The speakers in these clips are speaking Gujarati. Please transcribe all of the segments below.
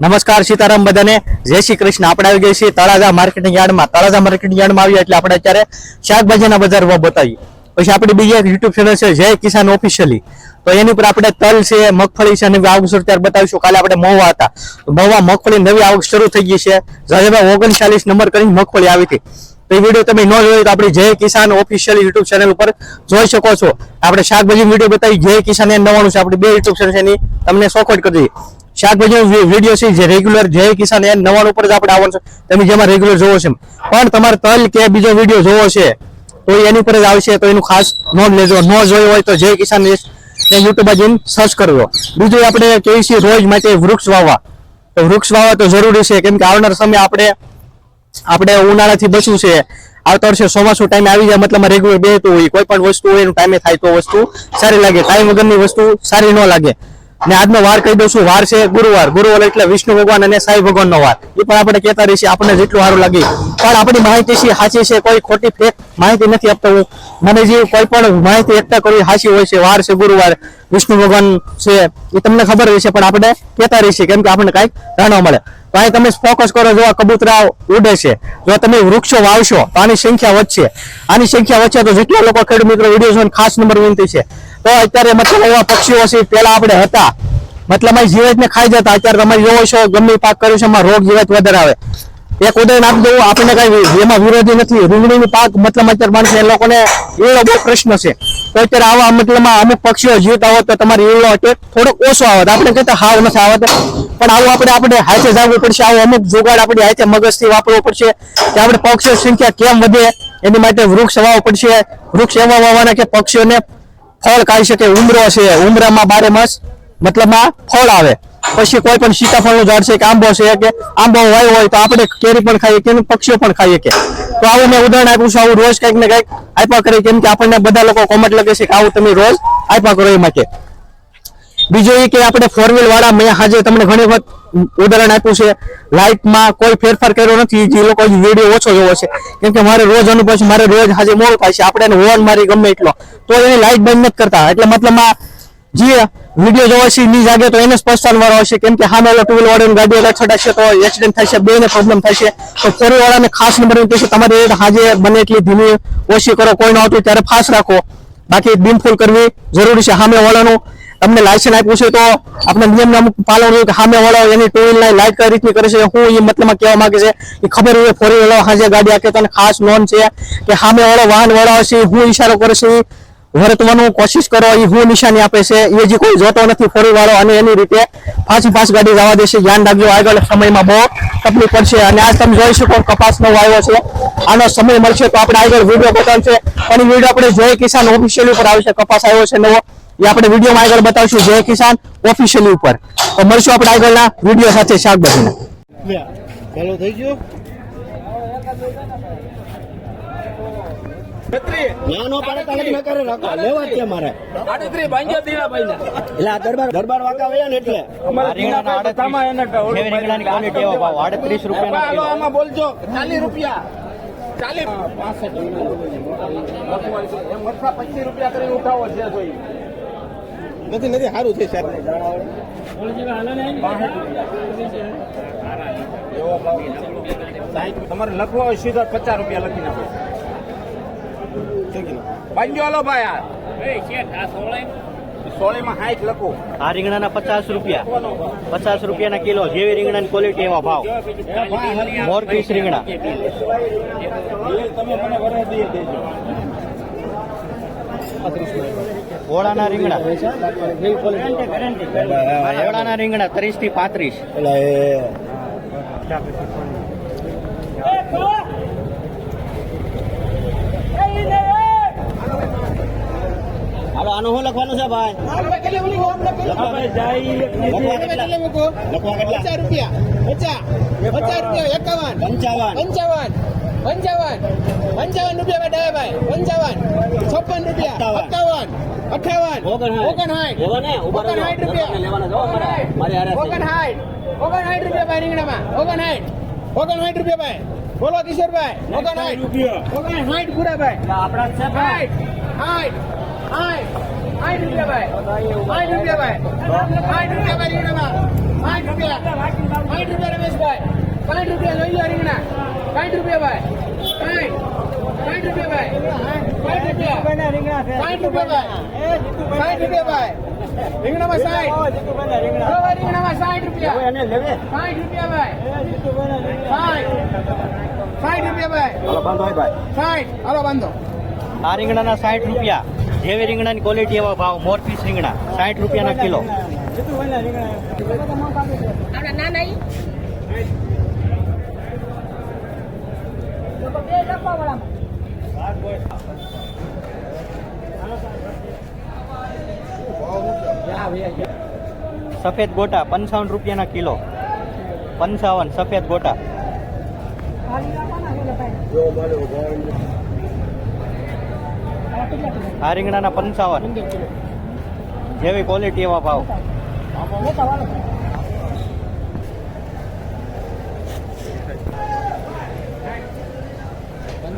નમસ્કાર સીતારામ બધાને. જય શ્રી કૃષ્ણ. આપણે આવી ગયા છીએ તળાજા માર્કેટિંગ યાર્ડમાં. તળાજા માર્કેટિંગ યાર્ડમાં આવ્યા એટલે આપણે અત્યારે શાકભાજીના બજારમાં બતાવીએ. પછી આપણી બીજી એક યુટ્યુબ ચેનલ છે, જય કિસાન ઓફિશિયલી તો એની ઉપર આપણે તલ છે, મગફળી છે નવી આવક શરૂ ત્યારે બતાવીશું. કાલે આપણે મહુવા હતા. તો મહુવા મગફળી નવી આવક શરૂ થઈ ગઈ છે. જયભાઈ ઓગણચાલીસ નંબર કરીને મગફળી આવી હતી. તો એ વીડિયો તમે ન જોયો તો આપણી જય કિસાન ઓફિશિયલ યુટ્યુબ ચેનલ ઉપર જોઈ શકો છો. આપણે શાકભાજી વીડિયો બતાવી. જય કિસાન એ નવાનું છે. આપણી બે યુટ્યુબ ચેનલ છે એની. તમને સોખવટ કરી દઈએ. શાકભાજી વીડિયો છે જે રેગ્યુલર જય કિસાન એ નવાનું ઉપર જ આપણે આવવાનું છે. તમે જેમાં રેગ્યુલર જોવો છે પણ તમારે તલ કે બીજો વીડિયો જોવો છે, તો એની ઉપર જ આવશે, તો એનું ખાસ નોંધ લેજો. ન જોયો હોય તો જય કિસાન યુટ્યુબ જઈને સર્ચ કરજો બીજું આપણે કહીએ છીએ રોજ માટે વૃક્ષ વાવવા. તો વૃક્ષ વાવવા તો જરૂરી છે, કેમ કે આવનાર સમય આપણે આપણે ઉનાળાથી બચવું છે. આવતા વર્ષે ચોમાસું ટાઈમ આવી જાય, મતલબ રેગ્યુલર બેહતું હોય, કોઈ પણ વસ્તુ હોય, એનું ટાઈમે થાય તો વસ્તુ સારી લાગે. ટાઈમ વગરની વસ્તુ સારી ન લાગે. ને આજનો વાર કહી દઉં છું, વાર છે ગુરુવાર. ગુરુવાર એટલે વિષ્ણુ ભગવાન અને સાઈ ભગવાનનો વાર. એ પણ આપણે કહેતા છીએ, આપણને જેટલું સારું લાગે. પણ આપણી માહિતી છે, સાચી છે, કોઈ ખોટી ફેક માહિતી નથી આપતો હું. મને જે કોઈ પણ માહિતી એકઠા કરવી સાચી હોય છે, વાર છે, ગુરુવાર, વિષ્ણુ ભગવાન છે, એ તમને ખબર હોય છે, પણ આપણે કહેતા છીએ, કેમ કે આપણને કાંઈક જાણવા મળે. તો અહીં તમે ફોકસ કરો, જો આ કબૂતરા ઉડે છે, જો તમે વૃક્ષો વાવશો, તો આની સંખ્યા વધશે. આની સંખ્યા વધશે તો જેટલા લોકો ખેડૂત મિત્રો વીડિયો જોઈને ખાસ નંબર વિનંતી છે. તો અત્યારે મતલબ એવા પક્ષીઓ છે પેલા આપણે હતા. મતલબ અહીં જીવાતને ખાઈ જતા. અત્યારે તમે જોવો છો, ગમે પાક કર્યું છે, એમાં રોગ જીવત વધારે આવે. એક ઉદાહરણ આપી દઉં, આપણને કઈ એમાં વિરોધી નથી. રીંગણીની પાક મતલબ અત્યારે માણસ એ લોકોને એવો બહુ પ્રશ્ન છે. તો અત્યારે આવા મતલબમાં અમુક પક્ષીઓ જીવતા હોત તો તમારી ઈળો અટેક થોડોક ઓછો આવત આપણે કહેતા હાવ નથી આવત. પણ આવું આપણે આપણે હાથે જવું પડશે. આવું અમુક જોગાડ આપણી હાથે મગજથી વાપરવો પડશે કે આપણે પક્ષીઓ સંખ્યા કેમ વધે, એની માટે વૃક્ષ વાવવું પડશે. વૃક્ષ એવા વાવવાના કે પક્ષીઓને ફળ ખાઈ શકે, ઉમરો છે. ઉમરામાં બારે માસ મતલબમાં ફળ આવે. પછી કોઈ પણ સીતાફળનું ઝાડ છે કે આંબો છે કે આંબો વાયો હોય તો આપણે કેરી પણ ખાઈએ કે પક્ષીઓ પણ ખાઈએ કે. તો આવું મેં ઉદાહરણ આપ્યું છું, આવું રોજ કંઈક ને કંઈક આપ્યા કરી, કેમ કે આપણને બધા લોકો કોમેન્ટ લગે છે કે આવું તમે રોજ આપ્યા કરો એ માટે બીજું એ કે આપણે ફોર વાળા મેં આજે તમને ઘણી વખત ઉદાહરણ આપ્યું છે લાઇટમાં કોઈ ફેરફાર કર્યો નથી, જે લોકો વીડિયો ઓછો જોવો છે. કેમ કે મારે રોજ અનુભવ છે, મારે રોજ આજે મોડું થાય છે, આપણે એને હોર્ન મારી ગમે એટલો. તો એની લાઇટ બંધ નથી કરતા. એટલે મતલબમાં જે વીડિયો જોવો છે ની જાગે તો એને સ્પષ્ટતા વાળો હશે. કેમ કે સામે ટુ વ્હીલ વાળાની ગાડીઓ લથડાશે તો એક્સિડન્ટ થશે બેને પ્રોબ્લેમ થશે તો ફોર વાળાને ખાસ નંબર વિનંતી છે તમારે હાજે બને એટલી ધીમી ઓછી કરો, કોઈ ન આવતું ત્યારે ફાસ્ટ રાખો. બાકી બિનફૂલ કરવી જરૂરી છે. સામે વાળાનું તમને લાયસન્સ આપ્યું છે તો આપણે નિયમ અમુક પાલન કે સામે વાળો એની ટુ વ્હીલ લાઈટ કઈ રીતની કરે છે, હું એ મતલબમાં કહેવા માંગે છે એ ખબર હોય ફોર વ્હીલ વાળો હાજે ગાડી આખે તને ખાસ નોન છે કે સામે વાળો વાહન વાળો છે હું ઈશારો કરે છે વર્તવાનું કોશિશ કરો, એ હું નિશાની આપે છે, એ જે કોઈ જોતો નથી ફોરી વાળો અને એની રીતે પાછી પાછી ગાડી જવા દેશે ધ્યાન રાખજો આગળ સમયમાં બહુ તકલીફ પડશે અને આજ તમે જોઈ શકો કપાસ નવો આવ્યો છે, આનો સમય મળશે તો આપણે આગળ વીડિયો બતાવશે અને વીડિયો આપણે જય કિસાન ઓફિશિયલ ઉપર આવશે, કપાસ આવ્યો છે નવો. એ આપણે વિડીયોમાં આગળ બતાવશું જય કિસાન ઓફિશિયલ ઉપર. તો મળશું આપણે આગળના વીડિયો સાથે શાકભાજીના. ચાલો થઈ ગયો? આડત્રીસ હાલો બોલજો. ચાલીસ રૂપિયા. એમ પચીસ રૂપિયા કરી ઉઠાવો છે જોઈ. નથી નથી સારું છે સાહેબ. તમારે લખવો હોય સીધા પચાસ રૂપિયા લખી નાખો. ભાંગ્યો હાલો ભાઈ આ. સોળીમાં લખો. આ રીંગણાના પચાસ રૂપિયા. પચાસ રૂપિયાના કિલો જેવી રીંગણાની ક્વોલિટી એવા ભાવ. મોરપીસ રીંગણા. તમે મને ઓળાના રીંગણા. ઓળાના રીંગણા ત્રીસથી પાંત્રીસ હાલો આનું શું લખવાનું છે ભાઈ? લખવા કેટલા? પચાસ રૂપિયા પચાસ રૂપિયા એકાવન. પંચાવન. પંચાવન. પંચાવન. પંચાવન રૂપિયા ડાયા ભાઈ. પંચાવન. છપ્પન રૂપિયા. સત્તાવન. અઠાવન ઓગણસાઠ. ઓગણસાઠ રૂપિયા. ઓગણસાઠ ઓગણસાઠ રૂપિયા ભાઈ રીંગણામાં. ઓગણસાઠ ઓગણસાઠ રૂપિયા ભાઈ. બોલો કિશોરભાઈ. ઓગણસાઠ ઓગણસાઠ પૂરા ભાઈ. આપણા છે સાઠ સાઠ સાઠ રૂપિયા ભાઈ. સાઠ રૂપિયા ભાઈ. સાઠ રૂપિયા ભાઈ રીંગણામાં. સાઠ રૂપિયા. સાઠ રૂપિયા રમેશભાઈ. સાઠ રૂપિયા લઈ લો રીંગણા. સાઠ રૂપિયા ભાઈ. સાઠ રૂપિયા ભાઈ. સાઠ રૂપિયા. ભાઈ. ભાઈ. રીંગણામાં સાઠ. રીંગણામાં સાઠ રૂપિયા. સાઠ રૂપિયા ભાઈ. સાઠ. સાઠ રૂપિયા ભાઈ. સાઠ. હાલો બાંધો. આ રીંગણાના સાઠ રૂપિયા. જેવી રીંગણાની ક્વોલિટી એવા ભાવ મોર પીસ રીંગણા સાઠ રૂપિયાના કિલો. નાના ઈ લોકો બે ડબ્બાવાળામાં સફેદ ગોટા પંચાવન રૂપિયાના કિલો. પંચાવન સફેદ ગોટા. આ રીંગણાના પંચાવન. જેવી ક્વોલિટી એવા ભાવ.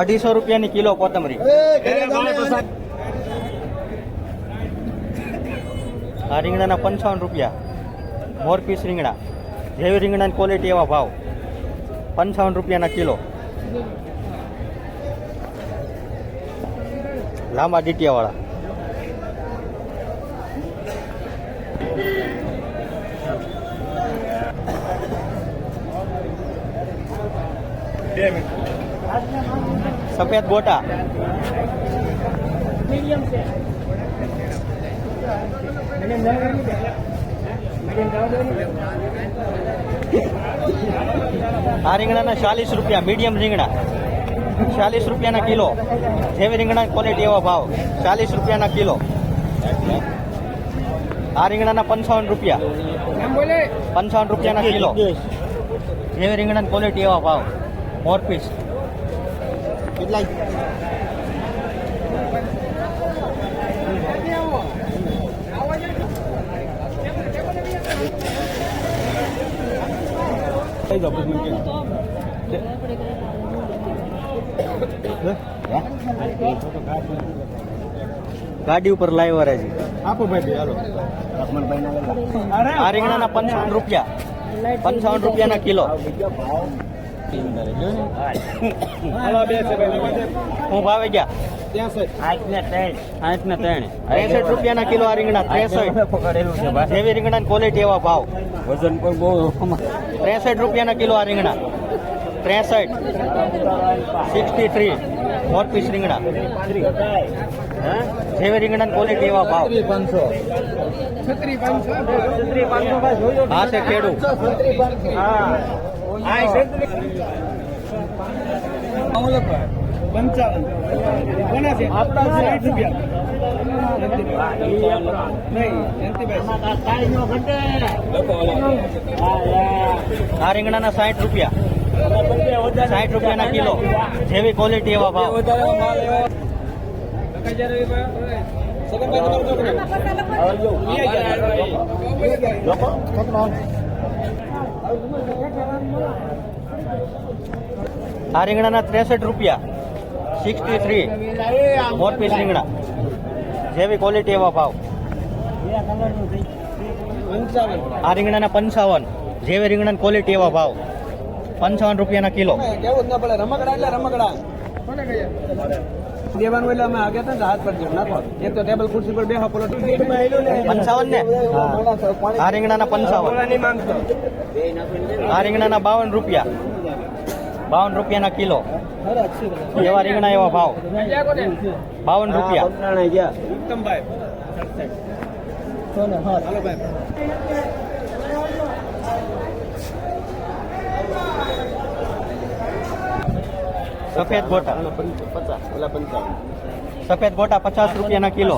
અઢીસો રૂપિયાની કિલો કોથમરી. આ રીંગણાના પંચાવન રૂપિયા. મોર પીસ રીંગણા. જેવી રીંગણાની ક્વોલિટી એવા ભાવ. પંચાવન રૂપિયાના કિલો. લાંબા ડીટીયાવાળા. સફેદ ગોટા. મીડિયમ આ રીંગણાના ચાલીસ રૂપિયા, મીડિયમ રીંગણા. ચાલીસ રૂપિયાના કિલો. જેવી રીંગણા ક્વોલિટી એવા ભાવ. ચાલીસ રૂપિયાના કિલો. આ રીંગણાના પંચાવન રૂપિયા. પંચાવન રૂપિયાના કિલો. જેવી રીંગણાની ક્વોલિટી એવા ભાવ. મોર પીસ કેટલા ગાડી ઉપર લાઈવ રાજી આપો ભાઈ હાલો. આ રીંગણાના પંચાવન રૂપિયા. પંચાવન રૂપિયાના કિલો. હું ભાવે ગયા? ત્રેસઠ. રૂપિયાના કિલો આ રીંગણા ત્રેસઠ. જેવી રીંગણા ક્વોલિટી એવા ભાવ. વજન પર બહુ ત્રેસઠ રૂપિયાના કિલો આ રીંગણા. ત્રેસઠ. સિક્સટી થ્રી પીસ રીંગણા. જેવી રીંગણાની ક્વોલિટી એવા ભાવ. આ છે ખેડૂ પંચાવન કોના છે આપણા સાઠ રૂપિયા. આ રીંગણાના સાઠ રૂપિયા સાઠ રૂપિયાના કિલો. જેવી ક્વોલિટી એવા ભાવ. આ રીંગણાના ત્રેસઠ રૂપિયા. Sixty three. મોર પીસ રીંગણા. જેવી ક્વોલિટી એવા ભાવ. આ રીંગણાના પંચાવન. જેવી રીંગણાની ક્વોલિટી એવા ભાવ. પંચાવન રૂપિયાના કિલો. રમકડા એટલે રમકડા દેવાનું એટલે અમે આગળ હતા હાથ પર નાખો. એક તો ટેબલ ખુરશી પર બેહો પેલો પંચાવન ને? આ રીંગણાના પંચાવન. આ રીંગણાના બાવન રૂપિયા. બાવન રૂપિયાના કિલો. એવા રીંગણા એવા ભાવ. બાવન રૂપિયા. સફેદ ગોટા. સફેદ ગોટા પચાસ રૂપિયાના કિલો.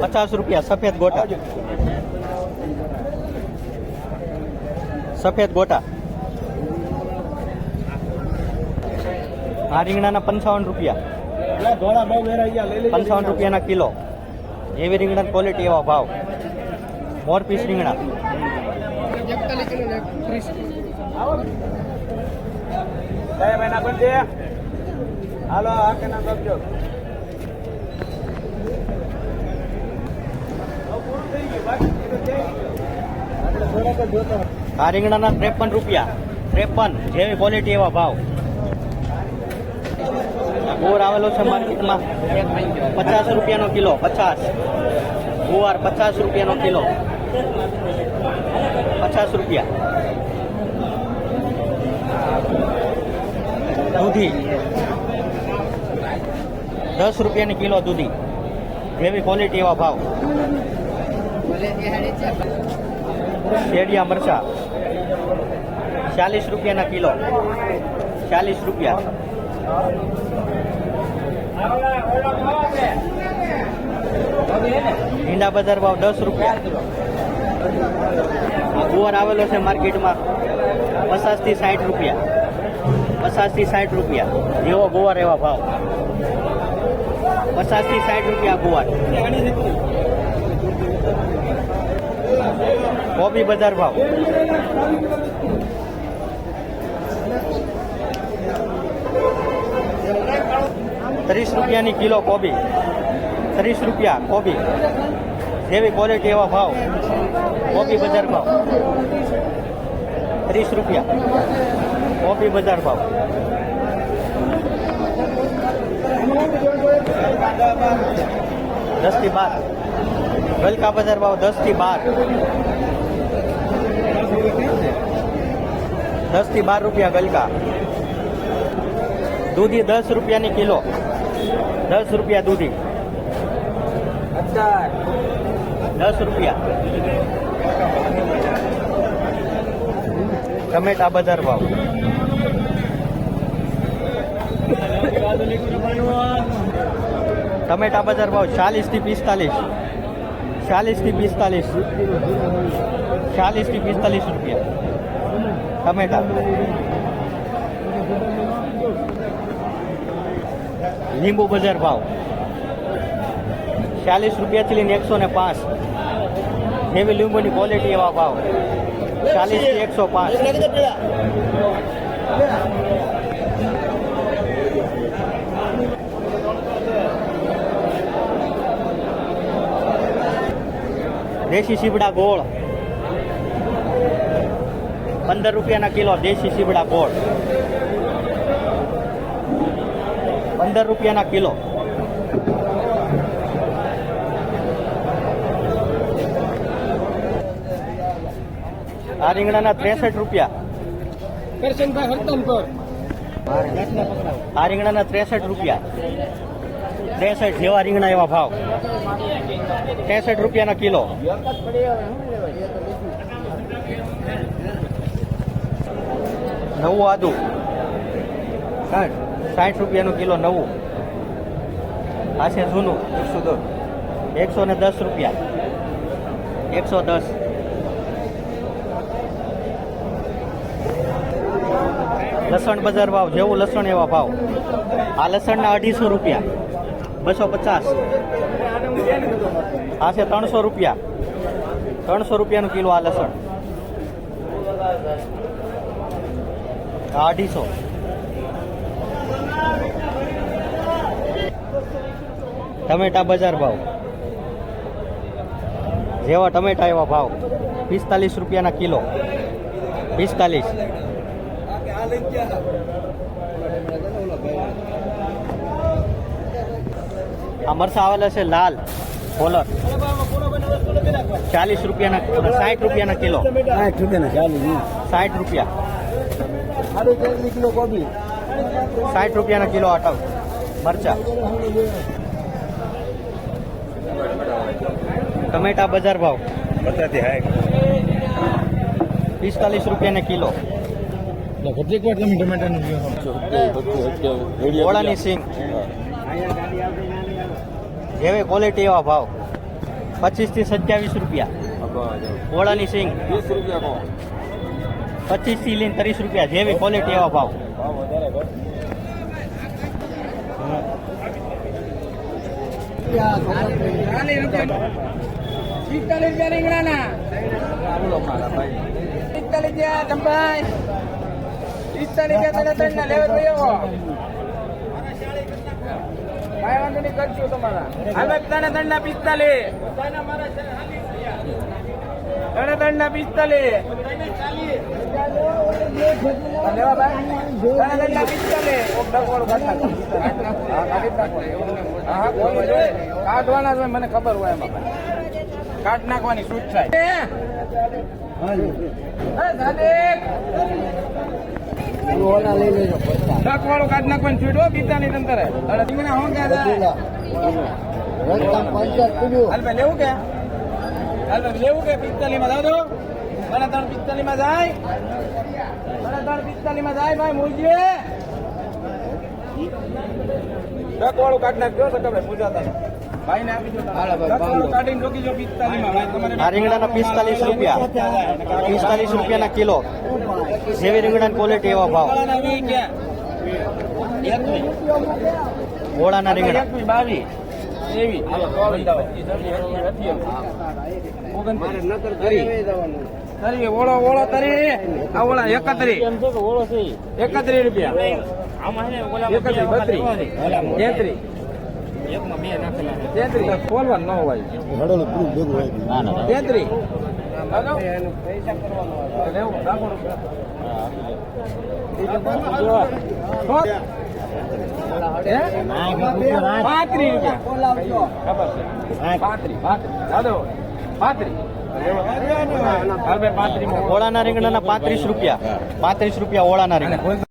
પચાસ રૂપિયા, સફેદ ગોટા. સફેદ ગોટા. આ રીંગણાના પંચાવન રૂપિયા. પંચાવન રૂપિયાના કિલો. એવી રીંગણા ક્વોલિટી એવા ભાવ. મોર પીસ રીંગણા. પણ છે હાલો આ આ રીંગણાના ત્રેપન રૂપિયા. ત્રેપન જેવી ક્વોલિટી એવા ભાવ. ગુવાર આવેલો છે માર્કેટમાં. પચાસ રૂપિયાનો કિલો, પચાસ. ગુવાર પચાસ રૂપિયાનો કિલો. પચાસ રૂપિયા. દૂધી. દસ રૂપિયાની કિલો દૂધી. જેવી ક્વોલિટી એવા ભાવ. શેડિયા મરચા. ચાલીસ રૂપિયાના કિલો. ચાલીસ રૂપિયા. ઈંડા બજાર ભાવ દસ રૂપિયા. ગુવાર આવેલો છે માર્કેટમાં પચાસથી સાઠ રૂપિયા. પચાસથી સાઠ રૂપિયા. જેવો ગુવાર, એવા ભાવ. પચાસથી સાઠ રૂપિયા ગુવાર. કોબી બજાર ભાવ. ત્રીસ રૂપિયાની કિલો કોબી. ત્રીસ રૂપિયા કોબી. જેવી ક્વોલિટી એવા ભાવ. કોબી બજાર ભાવ. ત્રીસ રૂપિયા. કોબી બજાર ભાવ. દસથી બાર. ગલકા બજાર ભાવ દસથી બાર. દસથી બાર રૂપિયા ગલકા. દૂધી દસ રૂપિયાની કિલો. દસ રૂપિયા દૂધી. દસ રૂપિયા. ટમેટા બજાર ભાવ. ટમેટા બજાર ભાવ ચાલીસથી પિસ્તાલીસ. ચાલીસથી પિસ્તાલીસ. ચાલીસથી પિસ્તાલીસ રૂપિયા. ટમેટા. લીંબુ બજાર ભાવ. ચાલીસ રૂપિયાથી લઈને એકસો ને પાંચ. જેવી લીંબુની ક્વોલિટી એવા ભાવ. ચાલીસથી એકસો પાંચ. દેશી સીબડા ગોળ. પંદર રૂપિયાના કિલો દેશી સીબડા ગોળ. પંદર રૂપિયાના કિલો. આ રીંગણાના ત્રેસઠ રૂપિયા. કરશનભાઈ હરતનપર આ રીંગણાના ત્રેસઠ રૂપિયા. ત્રેસઠ જેવા રીંગણા એવા ભાવ. ત્રેસઠ રૂપિયાના કિલો. નવું આદુ. સાઠ સાઠ રૂપિયાનું કિલો નવું. આ છે જૂનું. એકસો દસ. એકસો ને દસ રૂપિયા. એકસો દસ. લસણ બજાર ભાવ જેવું લસણ એવા ભાવ. આ લસણના અઢીસો રૂપિયા. બસો પચાસ. આ છે ત્રણસો રૂપિયા. ત્રણસો રૂપિયાનું કિલો આ લસણ. અઢીસો. ટમેટા બજાર ભાવ. જેવા ટમેટા એવા ભાવ. પિસ્તાલીસ રૂપિયાના કિલો. પિસ્તાલીસ. આ મરસા આવેલા છે લાલ કોલર. ચાલીસ રૂપિયાના સાઠ રૂપિયાના કિલો. સાઠ રૂપિયાના ચાલીસ સાઠ રૂપિયા. કિલો કોબી. સાઠ રૂપિયાના કિલો અટક મરચા. ટમેટા બજાર ભાવ. પિસ્તાલીસ રૂપિયાના કિલો. કેટલીક વાર તમે ટમેટાનું ઓળાની સિંગ. જેવી ક્વોલિટી એવા ભાવ. પચીસથી સત્યાવીસ રૂપિયા. ઓળાની સિંગ. વીસ રૂપિયા પચીસથી લઈને ત્રીસ રૂપિયા. જેવી ક્વોલિટી એવા ભાવ ચાલીસ રૂપિયા પિસ્તાલીસ રૂપિયા રીંગણાના પિસ્તાલીસ રૂપિયા ચંપાઈ પિસ્તાલીસ રૂપિયા તને ત્રણ ના લેવા એવો કાંઈ વાંધો નહીં કરશું તમારા હવે ત્રણે ત્રણ ના ના પિસ્તાલીસ કાઢવાના છે મને ખબર હોય એમાં. કાઢ નાખવાની છૂટ થાય. ટ્રક વાળું કાઢ નાખવાની છૂટ હો. તંતરે હાલ ભાઈ લેવું કે? હાલ ભાઈ લેવું કે? પિસ્તાલી માં દાદો મને ત્રણ પિસ્તાલી માં જાય. મને ત્રણ પિસ્તાલી માં જાય ભાઈ મૂળજે ડકવાળું વાળું કાઢ નાખજો તો ખબર પૂજાતા ભાઈ ને આપી દો. કાઢીને રોકી જો પિસ્તાલી માં ભાઈ તમારે આ રીંગણાના પિસ્તાલીસ રૂપિયા. પિસ્તાલીસ રૂપિયાના કિલો. જેવી રીંગણાની ક્વોલિટી એવા ભાવ. ઓળાના રીંગણા. એકવી બાવી એવી તરી ઓળો ઓળો તરી. આ ઓળા એકત્રી. એકત્રી રૂપિયા. એકત્રી બત્રી. તેત્રી. તેત્રી. ખોલવાનું ન હોય. તેત્રી. લગાવો. લેવું, રૂપિયા. છે. પાંત્રીસ પાંત્રીસ દાદો પાંત્રીસ ઓળાના રીંગણાના પાંત્રીસ રૂપિયા. પાંત્રીસ રૂપિયા ઓળાના રીંગણા.